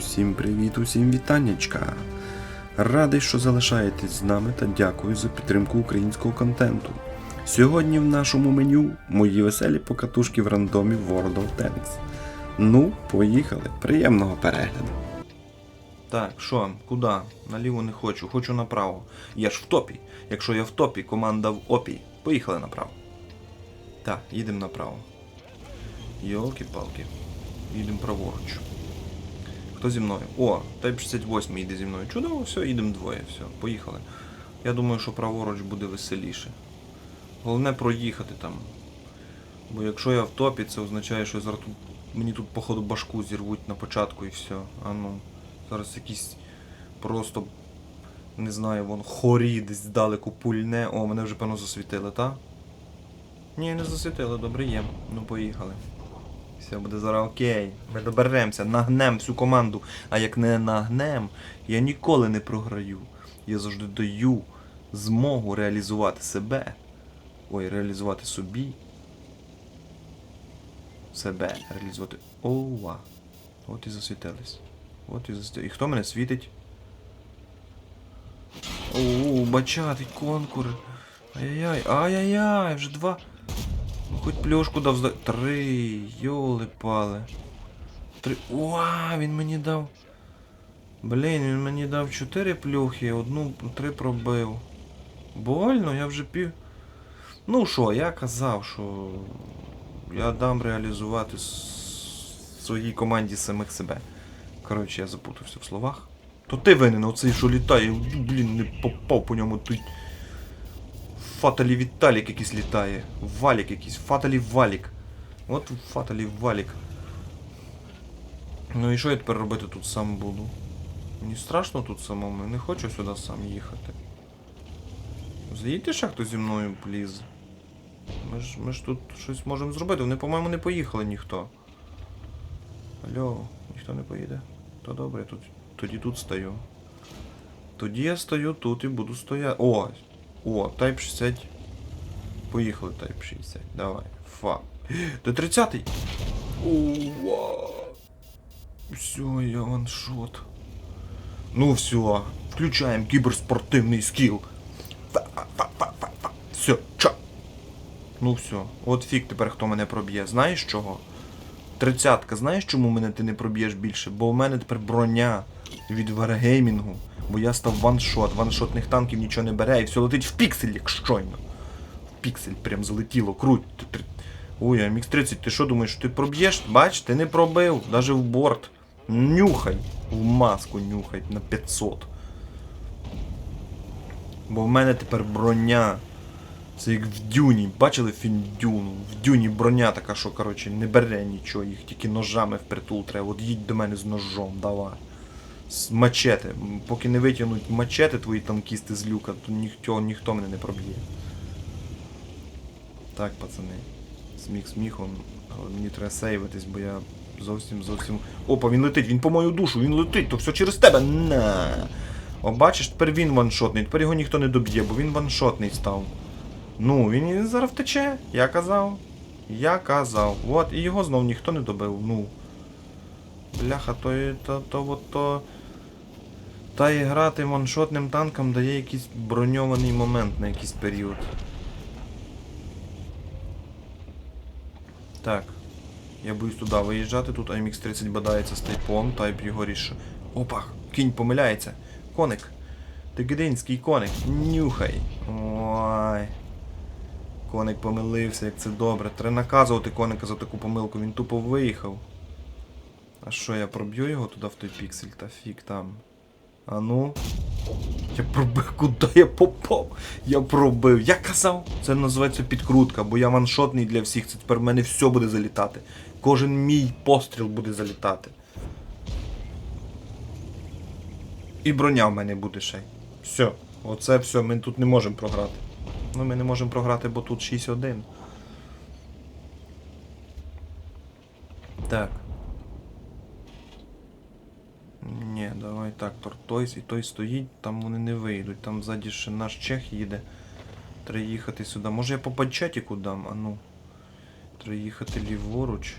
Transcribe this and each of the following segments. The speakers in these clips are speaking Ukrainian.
Усім привіт, усім вітаннячка. Радий, що залишаєтесь з нами та дякую за підтримку українського контенту. Сьогодні в нашому меню мої веселі покатушки в рандомі World of Tanks. Ну, поїхали. Приємного перегляду. Так, що, куди? Наліво не хочу, хочу направо. Я ж в топі. Якщо я в топі, команда в опі. Поїхали направо. Так, їдемо направо. Йолки-палки. Їдемо праворуч. Хто зі мною? О, Type 68 їде зі мною. Чудово, все, їдемо двоє, все, поїхали. Я думаю, що праворуч буде веселіше. Головне проїхати там. Бо якщо я в топі, це означає, що зараз тут, мені тут, походу, башку зірвуть на початку і все. А ну. Зараз якісь просто, не знаю, вон хорі десь здалеку пульне. О, мене вже певно засвітили, та? Ні, не засвітили, добре є. Ну поїхали. Все буде зараз окей. Ми доберемося, нагнем всю команду. А як не нагнем, я ніколи не програю. Я завжди даю змогу реалізувати себе. Ой, реалізувати собі. Себе реалізувати. Ова. От і засвітились. От і засвітились. І хто мене світить? О, бачатий конкур. Ай-яй-яй, ай-яй-яй, вже два. Ну, Хоч плюшку дав зда... Три. Йоли пали. Три. Уа, він мені дав. Блін, він мені дав чотири плюхи, одну три пробив. Больно, я вже пів. Ну що, я казав, що я дам реалізувати своїй команді самих себе. Коротше, я запутався в словах. То ти винен, оцей, що літає, блін, не попав по ньому тут. Фаталі Віталік якийсь літає. Валік якийсь, Фаталі Валік. От Фаталі Валік. Ну і що я тепер робити тут сам буду? Мені страшно тут самому, я не хочу сюди сам їхати. Заїдьте ще хто зі мною, пліз. Ми ж, ми ж тут щось можемо зробити. Вони, по-моєму, не поїхали ніхто. Алло, ніхто не поїде. То добре, тут, тоді тут стою. Тоді я стою тут і буду стояти. О! О, Type 60. Поїхали Type 60. Давай. Фа. До 30-й. Ова. Все, я ваншот. Ну все, включаємо кіберспортивний скіл. Фа-фа-фа-фа-фа. Все, ча. Ну все, от фіг тепер хто мене проб'є. Знаєш чого? Тридцятка, знаєш чому мене ти не проб'єш більше? Бо у мене тепер броня від Wargaming, бо я став ваншот, ваншотних танків нічого не бере і все летить в піксель, як щойно. В піксель прям залетіло, круть. Ой, MX-30, ти що думаєш, ти проб'єш? Бач, ти не пробив, навіть в борт. Нюхай, в маску нюхай на 500. Бо в мене тепер броня. Це як в Дюні. Бачили фільм Дюну? В Дюні броня така, що, коротше, не бере нічого, їх тільки ножами впритул треба. От їдь до мене з ножом, давай. З мачети. Поки не витягнуть мачети твої танкісти з люка, то ніхто, ніхто мене не проб'є. Так, пацани. Сміх сміхом, але мені треба сейвитись, бо я зовсім зовсім. Опа, він летить, він по мою душу, він летить, то все через тебе. На. О, бачиш, тепер він ваншотний, тепер його ніхто не доб'є, бо він ваншотний став. Ну, він зараз втече. Я казав. Я казав. От, і його знов ніхто не добив. Ну. Бляха, то, то, то, от, то. Та і грати ваншотним танком дає якийсь броньований момент на якийсь період. Так. Я боюсь туди виїжджати, тут AMX-30 бадається з тайпом, тайп його рішив. Опа, кінь помиляється. Коник. Тигидинський коник. Нюхай. Ой. Коник помилився, як це добре. Треба наказувати коника за таку помилку, він тупо виїхав. А що, я проб'ю його туди в той піксель? Та фіг там. А ну. Я пробив, куди я попав? Я пробив. Я казав, це називається підкрутка, бо я ваншотний для всіх. Це тепер в мене все буде залітати. Кожен мій постріл буде залітати. І броня в мене буде ще. Все. Оце все, ми тут не можемо програти. Ну, ми не можемо програти, бо тут 6-1. Так. Ні, давай так, Тортойс і той стоїть, там вони не вийдуть. Там ззаді ще наш чех їде. Треба їхати сюди. Може я по панчатіку дам, а ну. Треба їхати ліворуч.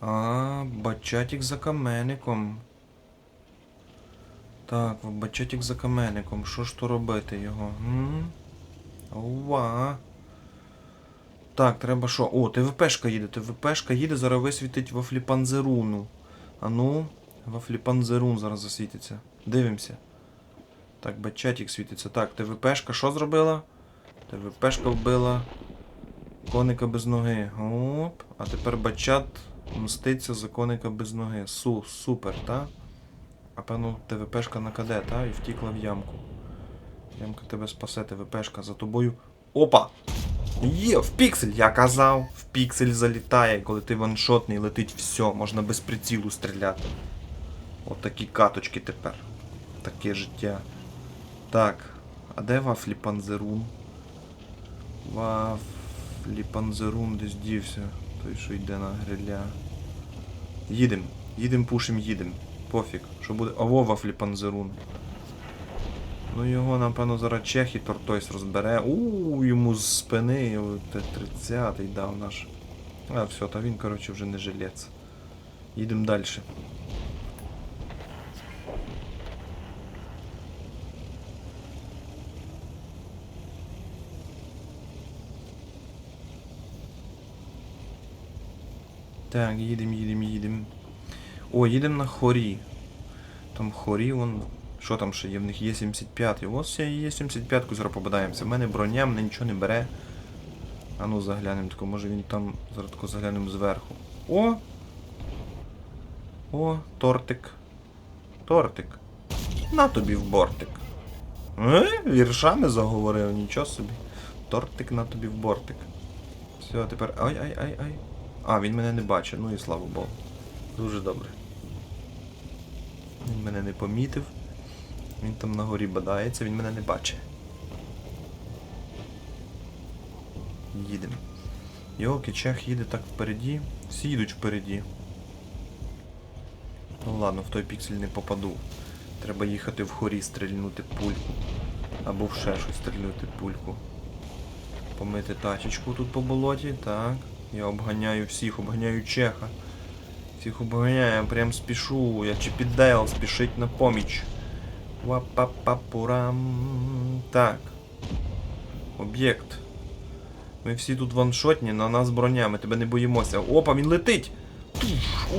А, бачатик за каменником. Так, бачатик за каменником. Що ж то робити його? М? Ова. Так, треба що? О, ТВПшка їде, ТВПшка їде, зараз висвітить вафліпанзеруну. А ну, вафліпанзерун зараз засвітиться. Дивимося. Так, бачатик світиться. Так, ТВПшка що зробила? ТВПшка вбила коника без ноги. Оп. А тепер бачат мститься за коника без ноги. Су, супер, та? А певно ТВПшка на КД, та? І втікла в ямку. Ямка тебе спасе, ТВПшка за тобою. Опа! Є, в піксель, я казав. В піксель залітає, коли ти ваншотний, летить все, можна без прицілу стріляти. От такі каточки тепер. Таке життя. Так, а де вафлі панзерун? Вафлі панзерун десь дівся. Той, що йде на гриля. Їдем. Їдем, пушим, їдем. Пофіг. Що буде. Ово вафлі панзерун. Ну його, напевно, зараз чех і Тортойс розбере. У йому з спини Т-30 дав наш. А, все, та він, коротше, вже не жилець. Їдемо далі. Так, їдем, їдем, їдем. О, їдем на хорі. Там хорі, вон. Що там ще є? В них є 75. Ось ще є 75-ку зараз попадаємося. В мене броня, мене нічого не бере. А ну заглянемо тако, може він там зараз тако заглянемо зверху. О! О, тортик. Тортик. На тобі в бортик. Е? Віршами заговорив, нічого собі. Тортик на тобі в бортик. Все, тепер. Ай-ай-ай-ай. А, він мене не бачить, ну і слава Богу. Дуже добре. Він мене не помітив. Він там на горі бадається, він мене не бачить. Їдемо. Йолки, чех їде так впереді. Всі їдуть впереді. Ну ладно, в той піксель не попаду. Треба їхати в хорі, стрільнути пульку. Або в щось стрільнути пульку. Помити тачечку тут по болоті, так. Я обганяю всіх, обганяю чеха. Всіх обганяю, я прям спішу. Я Чіпідейл спішить на поміч. Вапапапурам. Так. Об'єкт. Ми всі тут ваншотні, на нас броня, ми тебе не боїмося. Опа, він летить!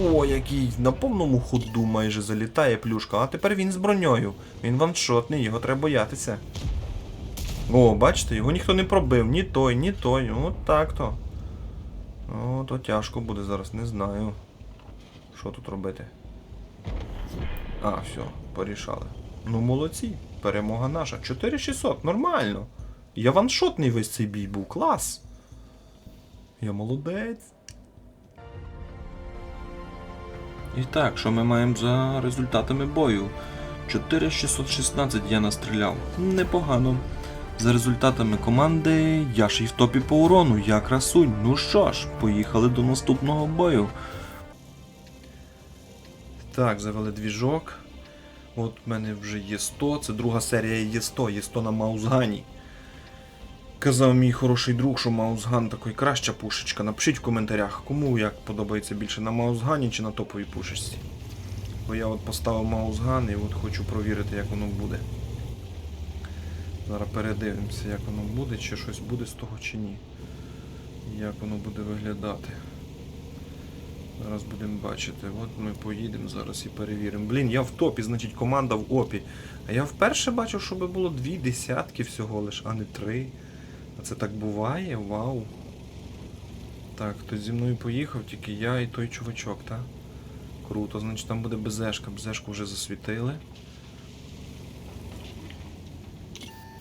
О, який на повному ходу майже залітає плюшка, а тепер він з броньою. Він ваншотний, його треба боятися. О, бачите, його ніхто не пробив, ні той, ні той. От так то. О, то тяжко буде зараз, не знаю. Що тут робити? А, все, порішали. Ну молодці, перемога наша. 4600, нормально. Я ваншотний весь цей бій був, клас. Я молодець. І так, що ми маємо за результатами бою? 4616 я настріляв. Непогано. За результатами команди я ж і в топі по урону, я красунь. Ну що ж, поїхали до наступного бою. Так, завели двіжок. От в мене вже є 100, це друга серія є 100, є 100 на Маузгані. Казав мій хороший друг, що Маузган такий краща пушечка. Напишіть в коментарях, кому як подобається більше на Маузгані чи на топовій пушечці. Бо я от поставив Маузган і от хочу провірити, як воно буде. Зараз передивимося, як воно буде, чи щось буде з того чи ні. Як воно буде виглядати. Зараз будемо бачити. От ми поїдемо зараз і перевіримо. Блін, я в топі, значить команда в опі. А я вперше бачив, щоб було дві десятки всього лиш, а не три. А це так буває? Вау. Так, хтось зі мною поїхав, тільки я і той чувачок, так? Круто, значить там буде безешка. Безешку вже засвітили.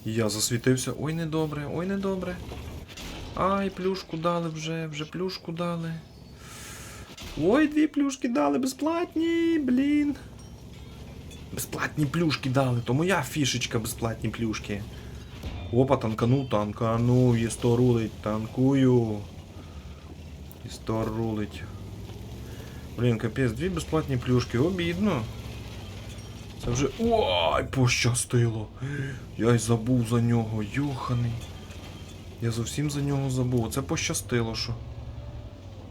Я засвітився. Ой, недобре, ой, недобре. Ай, плюшку дали вже, вже плюшку дали. Ой, дві плюшки дали, безплатні, блін. Безплатні плюшки дали, то моя фішечка безплатні плюшки. Опа, танкану, танкану, є 100 рулить, танкую. І 100 рулить. Блін, капець, дві безплатні плюшки, обідно. Це вже. Ой, пощастило. Я й забув за нього, юханий. Я зовсім за нього забув. Це пощастило, що.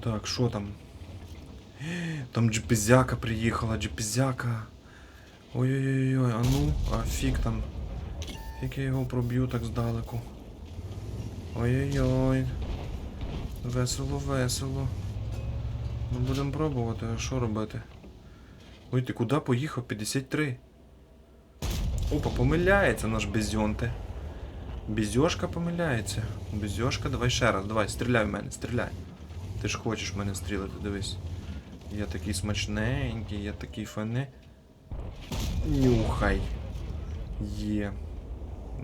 Так, що там? Там джипізяка приїхала, джипізяка. Ой-ой-ой, а ну, а фіг там. Фіг я його проб'ю так здалеку. Ой-ой-ой. Весело, весело. Ну будемо пробувати, а що робити? Ой, ти куди поїхав? 53. Опа, помиляється наш безйонте. Безьошка помиляється. Безьошка, давай ще раз, давай, стріляй в мене, стріляй. Ти ж хочеш в мене стріляти, дивись. Я такий смачненький, я такий фане. Нюхай. Є.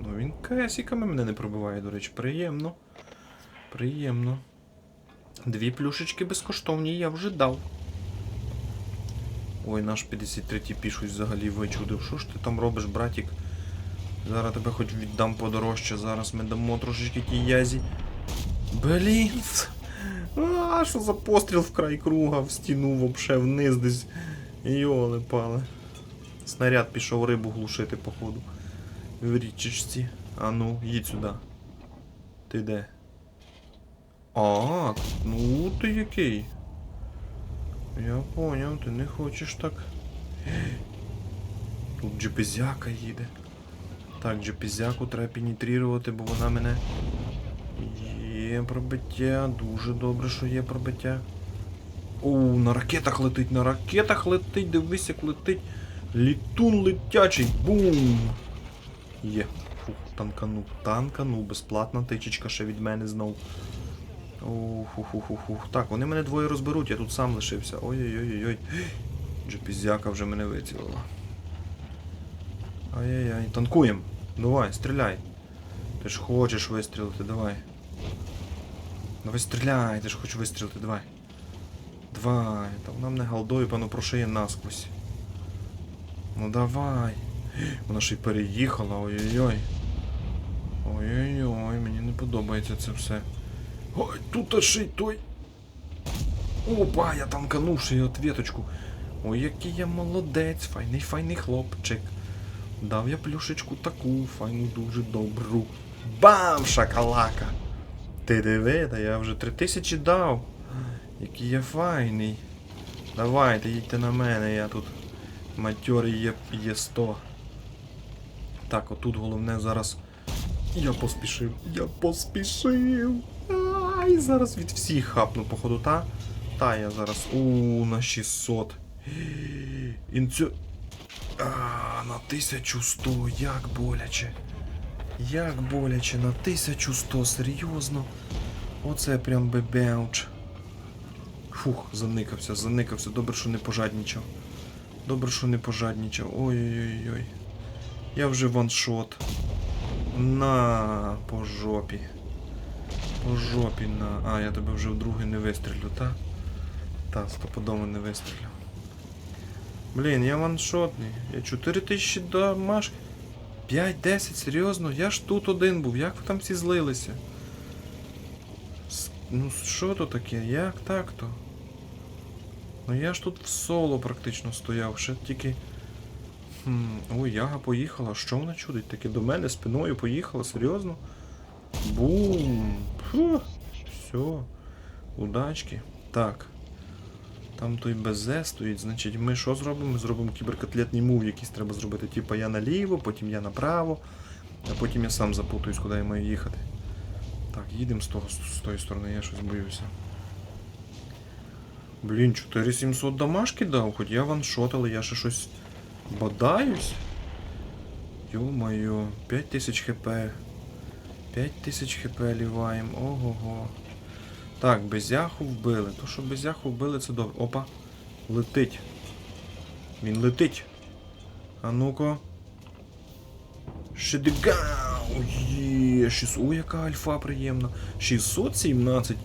Ну він кесіками мене не пробиває, до речі, приємно. Приємно. Дві плюшечки безкоштовні я вже дав. Ой, наш 53-й пішусь взагалі вичудив. Що ж ти там робиш, братік? Зараз тебе хоч віддам подорожче, зараз ми дамо трошечки кіязі. Блін. А, що за постріл в край круга, в стіну вообще вниз десь. Йоли пали. Снаряд пішов рибу глушити, походу. В річечці. А ну, їдь сюди. Ти де? А, ну ти який. Я поняв, ти не хочеш так. Тут джепезяка їде. Так, джепезяку треба пенітрувати, бо вона мене. Є пробиття, дуже добре, що є пробиття. Оу, на ракетах летить, на ракетах летить, дивись, як летить. Літун летячий, бум! Є. Фух, танканув, танканув, безплатна тичечка ще від мене знов. Оу, ху-ху-ху-ху. Так, вони мене двоє розберуть, я тут сам лишився. Ой-ой-ой-ой. Джепізяка вже мене вицілила. Ай-яй-яй, танкуєм. Давай, стріляй. Ти ж хочеш вистрілити, давай. Давай стріляй, ти ж хочеш вистрілити, давай. Давай, та вона мене галдою, певно, прошиє насквозь. Ну давай. Вона ще й переїхала, ой-ой-ой. Ой-ой-ой, мені не подобається це все. Ой, тут ще й той. Опа, я танканув ще й ответочку. Ой, який я молодець, файний файний хлопчик. Дав я плюшечку таку, файну дуже добру. Бам! Шакалака! Ти диви, та я вже три тисячі дав. Який я файний. Давайте, їдьте на мене, я тут матьорий є, є 100. Так, отут головне зараз. Я поспішив, я поспішив. Ай, зараз від всіх хапну, походу, та? Та, я зараз. У на 600. Інцю. А, на 1100, як боляче. Як боляче, на 1100, серйозно. Оце прям бебеуч. Фух, заникався, заникався. Добре, що не пожаднічав. Добре, що не пожаднічав. Ой-ой-ой. Я вже ваншот. На по жопі. По жопі на. А, я тебе вже вдруге не вистрілю, та? Та, стопудово не вистрілю. Блін, я ваншотний. Я 4000 дамашки. 5-10, серйозно? Я ж тут один був. Як ви там всі злилися? Ну що то таке? Як так то? Ну я ж тут в соло практично стояв, ще тільки. Хм, ой, яга поїхала. Що вона чудить? Таке до мене спиною поїхала, серйозно? Бум! Фу. Все. Удачки. Так. Там той БЗ стоїть, значить ми що зробимо? Ми зробимо кіберкотлетний мув, якийсь треба зробити. Типа я наліво, потім я направо, а потім я сам запутаюсь, куди я маю їхати. Так, їдемо з, того, з тої сторони, я щось боюся. Блін, 4700 дамашки дав, хоч я ваншот, але я ще щось бодаюсь. Йо-моє, 5000 хп. 5000 хп ліваєм, ого-го. Так, безяху вбили. То, що безяху вбили, це добре. Опа. Летить. Він летить. А ну-ка. Шедегау! Є, 600. О, яка альфа приємна. 617.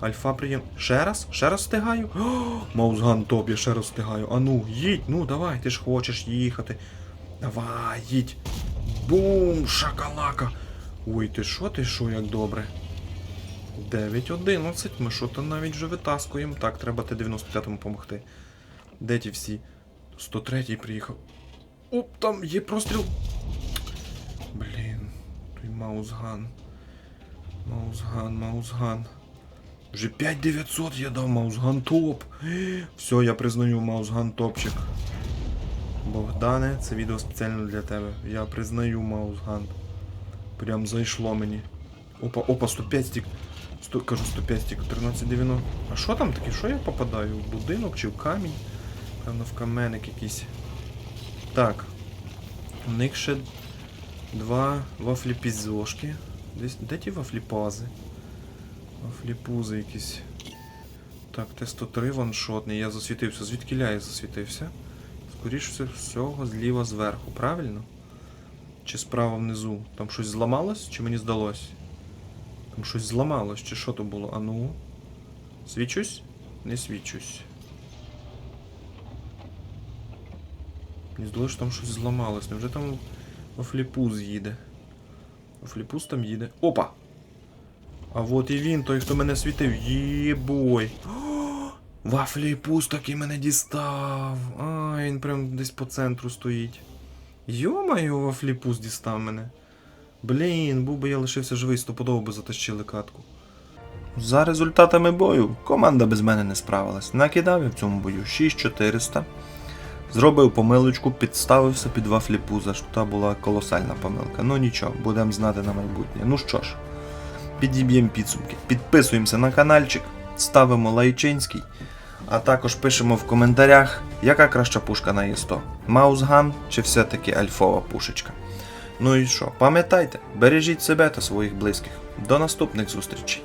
Альфа приємна. Ще раз? Ще раз встигаю? О, Маузган топ, я ще раз встигаю. А ну, їдь, ну давай, ти ж хочеш їхати. Давай, їдь. Бум! Шакалака! Ой, ти що, ти що, як добре. 9-11, ми що то навіть вже витаскуємо. Так, треба Т-95 му допомогти. Де ті всі? 103-й приїхав. Оп, там є простріл. Блін, той маузган. Маузган, маузган. Вже 5900 я дав маузган топ. Все, я признаю маузган топчик. Богдане, це відео спеціально для тебе. Я признаю маузган. Прям зайшло мені. Опа, опа, 105 стік. 100, кажу 105 1390. А що там таке? Що я попадаю? В будинок чи в камінь? Певно, в каменник якийсь. Так. У них ще два вафлі пізошки. Десь, де ті вафлі пази? Вафлі пузи якісь. Так, Т-103 ваншотний. Я засвітився. Звідки я засвітився? Скоріше всього зліва зверху, правильно? Чи справа внизу? Там щось зламалось, чи мені здалось? Там щось зламалось, чи що то було? А ну. Свічусь? Не свічусь. Мені здалося, що там щось зламалось. Невже там Офліпуз їде? Офліпуз там їде. Опа! А от і він, той, хто мене світив. Єбой. Вафліпуз таки мене дістав. А, він прям десь по центру стоїть. Йо-моє, Вафліпуз дістав мене. Блін, був би я лишився живий, стопудово би затащили катку. За результатами бою, команда без мене не справилась. Накидав я в цьому бою 6400. Зробив помилочку, підставився під вафліпуза, що та була колосальна помилка. Ну нічого, будемо знати на майбутнє. Ну що ж, підіб'ємо підсумки. Підписуємося на каналчик, ставимо лайчинський, а також пишемо в коментарях, яка краща пушка на Є100. Маузган чи все-таки альфова пушечка. Ну і що, пам'ятайте, бережіть себе та своїх близьких. До наступних зустрічей!